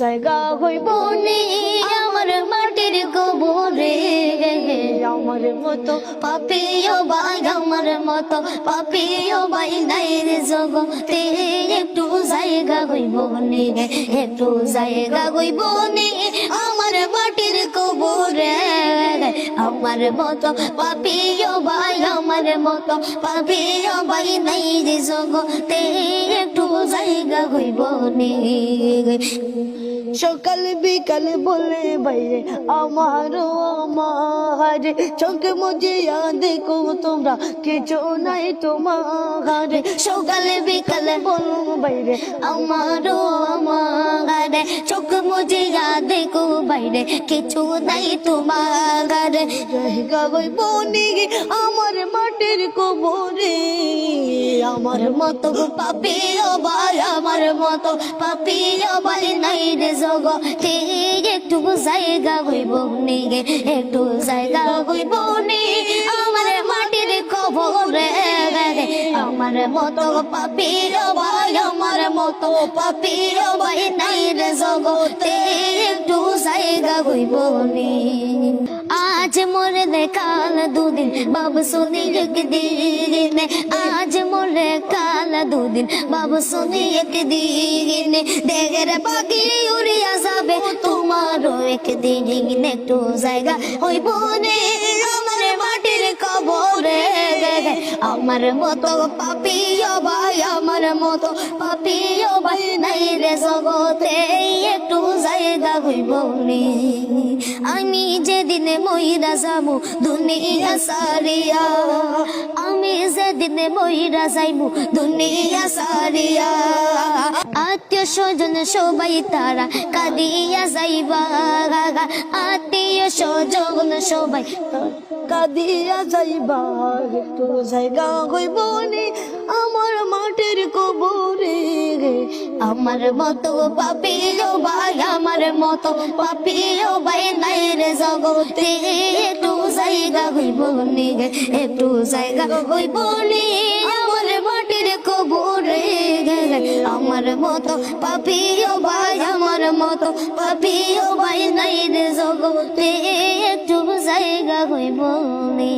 জায়গা হইব নি আমার মাটির গোবরে। আমার মতো পাপিও ভাই, আমার মতো পাপিও ভাই নাই রে জগতে একটু জায়গা হইব নি, একটু জায়গা হইব নি আমার মাটির কবরে আমার মতো, পাপিও ভাই আমার মতো, পাপিও ভাই নাই রে জগতে একটু জায়গা হইব সকাল বিকাল বলে বাইরে, আমারও আমার। চোখে মুজে দেখো তোমরা, কিছু নাই তোমার। সকাল বিকাল বলো বাইরে, আমারও আমার। চোখ বাইরে কিছু নাই তোমার। জায়গা হইব নি আমার মাটির কবরে আমার মতো পাপি অবাই আমার মতো পাপি অবাই নাই রে জগ একটু জায়গা হইব নেগে একটু জায়গা হইব আমার মতো পাপি ও ভাই আমার মতো পাপি ও ভাই নাই রে জগতে, একটু জায়গা হইব আজ মোরে কাল দুদিন বাবু শুনি একদিন। আজ মোরে কাল দুদিন বাবু শুনি একদিন। দেখের পাখি উড়িয়া যাবে, তোমারও একদিন একটু জায়গা হইব নে। আমার মাটির কবরে আমার মতো পাপিও ভাই, আমার মতো পাপিও ভাই নাই রে জগতে। একটু জায়গা হইব আমি যেদিনে মহিলা যাব দুনিয়া সারিয়া আমি যেদিনে মহিরা যাইব দুনিয়া সারিয়া। আত্মীয় স্বজন সবাই তারা কাঁদিয়া যাইবা। আত্মীয় স্বজন সবাই কাঁদিয়া যাইবা। একটু জায়গা হইব আমার মাটির কবরে। আমার মতো পাপিও ভাই, আমার মতো পাপিও ভাই জগতে একটু জায়গা হইব নি। একটু জায়গা হইব নি। আমার মাটির কবরে আমার মতো পাপিও ভাই, আমার মতো পাপিও ভাই নাই রে জগতে। একটু জায়গা হইব নি।